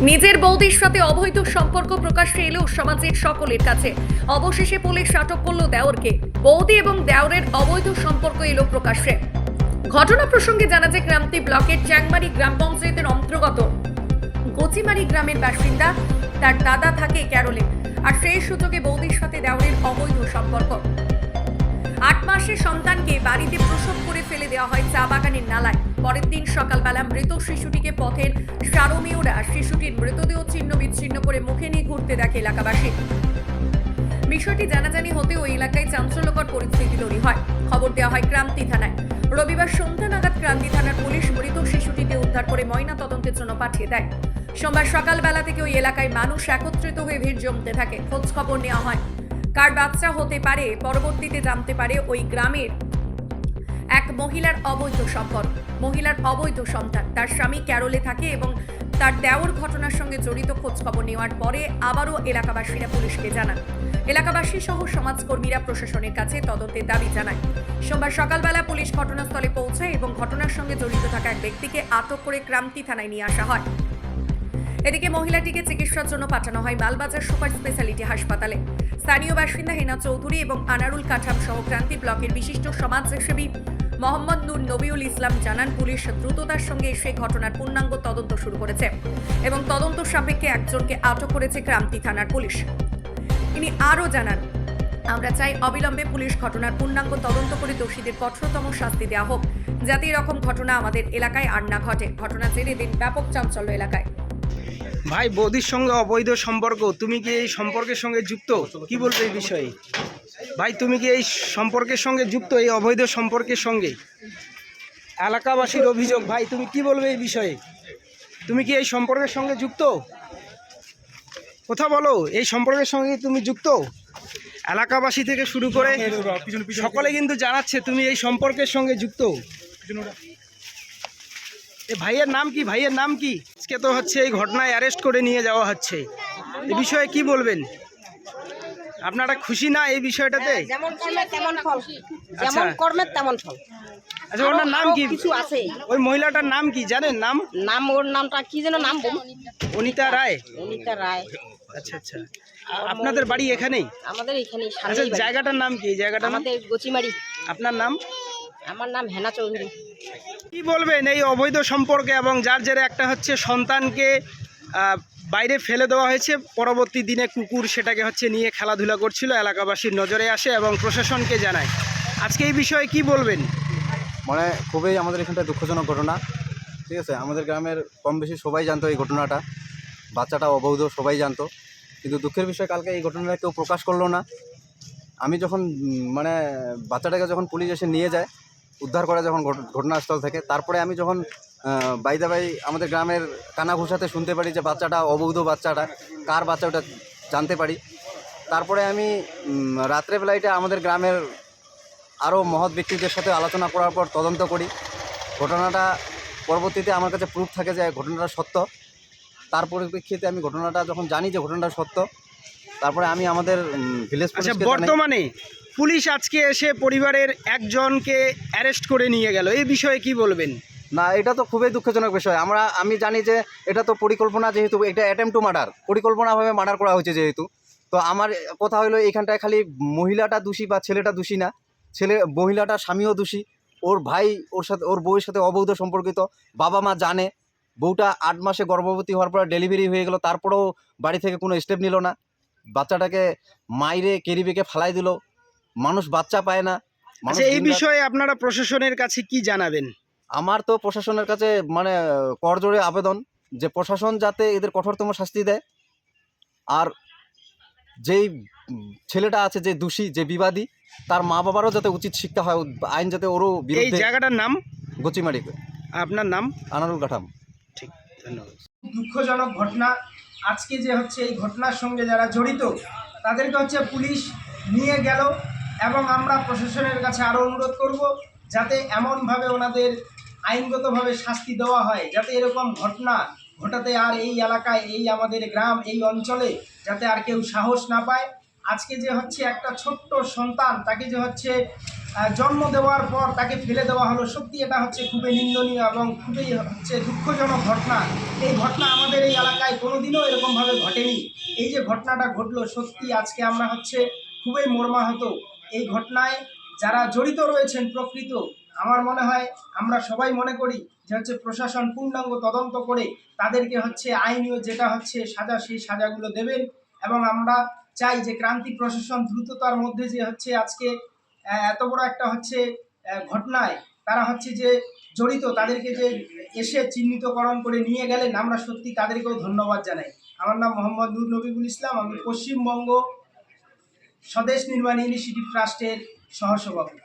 নিজের বৌদির সাথে অবৈধ সম্পর্ক প্রকাশ্যে এলেও সমাজের সকলের কাছে। অবশেষে পুলিশ আটক করল দেওরকে। বৌদি এবং দেওরের অবৈধ সম্পর্ক এলো প্রকাশ্যে। ঘটনা প্রসঙ্গে জানা যায়, গ্রামটি ব্লকের চ্যাংমারি গ্রাম পঞ্চায়েতের অন্তর্গত। গোচিমারি গ্রামের বাসিন্দা, তার দাদা থাকে ক্যারোলে। আর সেই সুযোগে বৌদির সাথে দেওরের অবৈধ সম্পর্ক। মাসের সন্তানকে বাড়িতে প্রসব করে ফেলে দেওয়া হয় চা বাগানের নালায়। পরের দিন সকালবেলা মৃত শিশুটিকে পথের সারমীয়রা শিশুটির মৃতদেহ ছিন্ন বিচ্ছিন্ন করে মুখে নিয়ে ঘুরতে দেখে এলাকাবাসী। বিষয়টি জানাজানি হতে ওই এলাকায় চাঞ্চল্যকর পরিস্থিতি তৈরি হয়। খবর দেওয়া হয় ক্রান্তি থানায়। রবিবার সন্ধ্যা নাগাদ ক্রান্তি থানার পুলিশ মৃত শিশুটিকে উদ্ধার করে ময়না তদন্তের জন্য পাঠিয়ে দেয়। সোমবার সকালবেলা থেকে ওই এলাকায় মানুষ একত্রিত হয়ে ভিড় জমতে থাকে। খোঁজ খবর নেওয়া হয়। কার বাচ্চা হতে পারে পরবর্তীতে জানতে পারে ওই গ্রামের এক মহিলার অবৈধ সম্পর্ক মহিলার অবৈধ সন্তান। তার স্বামী ক্যারলে থাকে এবং তার দেওর ঘটনার সঙ্গে জড়িত খোঁজ খবর নেওয়ার পরে আবারও এলাকাবাসীরা পুলিশকে জানান। এলাকাবাসী সহ সমাজকর্মীরা প্রশাসনের কাছে তদন্তের দাবি জানায়। সোমবার সকালবেলা পুলিশ ঘটনাস্থলে পৌঁছায় এবং ঘটনার সঙ্গে জড়িত থাকা এক ব্যক্তিকে আটক করে ক্রান্তি থানায় নিয়ে আসা হয়। এদিকে মহিলাটিকে চিকিৎসার জন্য পাঠানো হয় মালবাজার সুপার স্পেশালিটি হাসপাতালে। স্থানীয় বাসিন্দা হেনা চৌধুরী এবং আনারুল কাঠাম সহ ক্রান্তি ব্লকের বিশিষ্ট সমাজসেবী মোহাম্মদ নূর নবিউল ইসলাম জানান, পুলিশ দ্রুততার সঙ্গে এসে ঘটনার পূর্ণাঙ্গ তদন্ত শুরু করেছে এবং তদন্ত সাপেক্ষে একজনকে আটক করেছে ক্রান্তি থানার পুলিশ। তিনি আরও জানান, আমরা চাই অবিলম্বে পুলিশ ঘটনার পূর্ণাঙ্গ তদন্ত করে দোষীদের কঠোরতম শাস্তি দেওয়া হোক। যাতে এরকম ঘটনা আমাদের এলাকায় আর না ঘটে। ঘটনা জেরে দিন ব্যাপক চাঞ্চল্য এলাকায়। ভাই বৌদির সঙ্গে অবৈধ সম্পর্ক তুমি কি এই সম্পর্কের সঙ্গে যুক্ত? কি বলবে এই বিষয়ে? ভাই তুমি কি এই সম্পর্কের সঙ্গে যুক্ত এই অবৈধ সম্পর্কের সঙ্গে? এলাকাবাসীর অভিযোগ ভাই তুমি কি বলবে এই বিষয়ে? তুমি কি এই সম্পর্কের সঙ্গে যুক্ত? কথা বলো এই সম্পর্কের সঙ্গে তুমি যুক্ত? এলাকাবাসী থেকে শুরু করে সকলে কিন্তু জানাচ্ছে তুমি এই সম্পর্কের সঙ্গে যুক্ত। এ ভাইয়ের নাম কি? ভাইয়ের নাম কি? আজকে তো হচ্ছে এই ঘটনায় অ্যারেস্ট করে নিয়ে যাওয়া হচ্ছে। এই বিষয়ে কি বলবেন? আপনারা খুশি না এই বিষয়টাতে? যেমন কর্মের তেমন ফল। আচ্ছা। যেমন কর্মের তেমন ফল। আচ্ছা ওনার নাম কি? কিছু আছে। ওই মহিলাটার নাম কি? জানেন নাম? নাম ওর নামটা কি যেন নাম অনিতা রায়। অনিতা রায়। আচ্ছা আচ্ছা। আপনাদের বাড়ি এখানেই? আমাদের এখানে আচ্ছা জায়গাটার নাম কি? এই জায়গাটার আমাদের গোচিমারি। আপনার নাম? আমার নাম হেনা চৌধুরী। কি বলবেন এই অবৈধ সম্পর্কে এবং যার জেরে একটা হচ্ছে সন্তানকে বাইরে ফেলে দেওয়া হয়েছে। পরবর্তী দিনে কুকুর সেটাকে হচ্ছে নিয়ে খেলাধুলা করছিল, এলাকাবাসীর নজরে আসে এবং প্রশাসনকে জানায়। আজকে এই বিষয়ে কি বলবেন? মানে খুবই আমাদের এখানটা দুঃখজনক ঘটনা, ঠিক আছে? আমাদের গ্রামের কম বেশি সবাই জানতো এই ঘটনাটা, বাচ্চাটা অবৈধ সবাই জানতো। কিন্তু দুঃখের বিষয়, কালকে এই ঘটনাটা কেউ প্রকাশ করল না। আমি যখন মানে বাচ্চাটাকে যখন পুলিশ এসে নিয়ে যায় উদ্ধার করা যখন ঘটনাস্থল থেকে তারপরে আমি যখন বাইদা বাই আমাদের গ্রামের কানাঘুষাতে শুনতে পারি যে বাচ্চাটা অবৈধ বাচ্চাটা কার বাচ্চা ওটা জানতে পারি। তারপরে আমি উম, রাত্রেবেলা এটা আমাদের গ্রামের আরও মহৎ ব্যক্তিদের সাথে আলোচনা করার পর তদন্ত করি। ঘটনাটা পরবর্তীতে আমার কাছে প্রুফ থাকে যে ঘটনাটা সত্য। তার পরিপ্রেক্ষিতে আমি ঘটনাটা যখন জানি যে ঘটনাটা সত্য তারপরে আমি আমাদের ভিলেজ আচ্ছা বর্তমানে পুলিশ আজকে এসে পরিবারের একজনকে অ্যারেস্ট করে নিয়ে গেল। এই বিষয়ে কি বলবেন? না, এটা তো খুবই দুঃখজনক বিষয়। আমরা, আমি জানি যে এটা তো পরিকল্পনা যেহেতু, এটা অ্যাটেম্প টু মার্ডার পরিকল্পনাভাবে মার্ডার করা হয়েছে যেহেতু। তো আমার কথা হলো, এখানটায় খালি মহিলাটা দোষী বা ছেলেটা দোষী না। ছেলে, মহিলাটা স্বামীও দোষী। ওর ভাই, ওর সাথে, ওর বউয়ের সাথে অবৈধ সম্পর্কিত। বাবা মা জানে। বউটা আট মাসে গর্ভবতী হওয়ার পরে ডেলিভারি হয়ে গেল। তারপরেও বাড়ি থেকে কোনো স্টেপ নিল না। বাচ্চাটাকে মাইরে কেরিবেকে ফালাই দিল। মানুষ বাচ্চা পায় না আচ্ছা এই বিষয়ে আপনারা প্রশাসনের কাছে কি জানাবেন? আমার তো প্রশাসনের কাছে মানে করজোড়ে আবেদন যে প্রশাসন যাতে এদের কঠোরতম শাস্তি দেয়। আর যেই ছেলেটা আছে যে দোষী যে বিবাদী তার মা বাবারও যাতে উচিত শিক্ষা হয় আইন যাতে ওরও এই জায়গাটার নাম? গচিমারি আপনার নাম? আনারুল কাঠাম। ঠিক ধন্যবাদ। দুঃখজনক ঘটনা। আজকে যে হচ্ছে এই ঘটনার সঙ্গে যারা জড়িত তাদেরকে হচ্ছে পুলিশ নিয়ে গেল। এবং আমরা প্রশাসনের কাছে আরও অনুরোধ করব যাতে এমনভাবে ওনাদের আইনগতভাবে শাস্তি দেওয়া হয়, যাতে এরকম ঘটনা ঘটাতে আর এই এলাকায়, এই আমাদের গ্রাম, এই অঞ্চলে যাতে আর কেউ সাহস না পায়। আজকে যে হচ্ছে একটা ছোট্ট সন্তান, তাকে যে হচ্ছে জন্ম দেওয়ার পর তাকে ফেলে দেওয়া হলো, সত্যি এটা হচ্ছে খুবই নিন্দনীয় এবং খুবই হচ্ছে দুঃখজনক ঘটনা। এই ঘটনা আমাদের এই এলাকায় কোনোদিনও এরকমভাবে ঘটেনি। এই যে ঘটনাটা ঘটলো, সত্যি আজকে আমরা হচ্ছে খুবই মর্মাহত। এই ঘটনায় যারা জড়িত রয়েছেন প্রকৃত, আমার মনে হয় আমরা সবাই মনে করি যে হচ্ছে প্রশাসন পূর্ণাঙ্গ তদন্ত করে তাদেরকে হচ্ছে আইনীয় যেটা হচ্ছে সাজা, সেই সাজাগুলো দেবেন এবং আমরা চাই যে ক্রান্তি প্রশাসন দ্রুততার মধ্যে যে হচ্ছে আজকে এত বড় একটা হচ্ছে ঘটনায় তারা হচ্ছে যে জড়িত, তাদেরকে যে এসে চিহ্নিতকরণ করে নিয়ে গেলেন, আমরা সত্যি তাদেরকেও ধন্যবাদ জানাই। আমার নাম মোহাম্মদ নূর নবীবুল ইসলাম, আমি পশ্চিমবঙ্গ স্বদেশ নির্মাণ ইনিশিয়েটিভ ট্রাস্টের সহসভাপতি।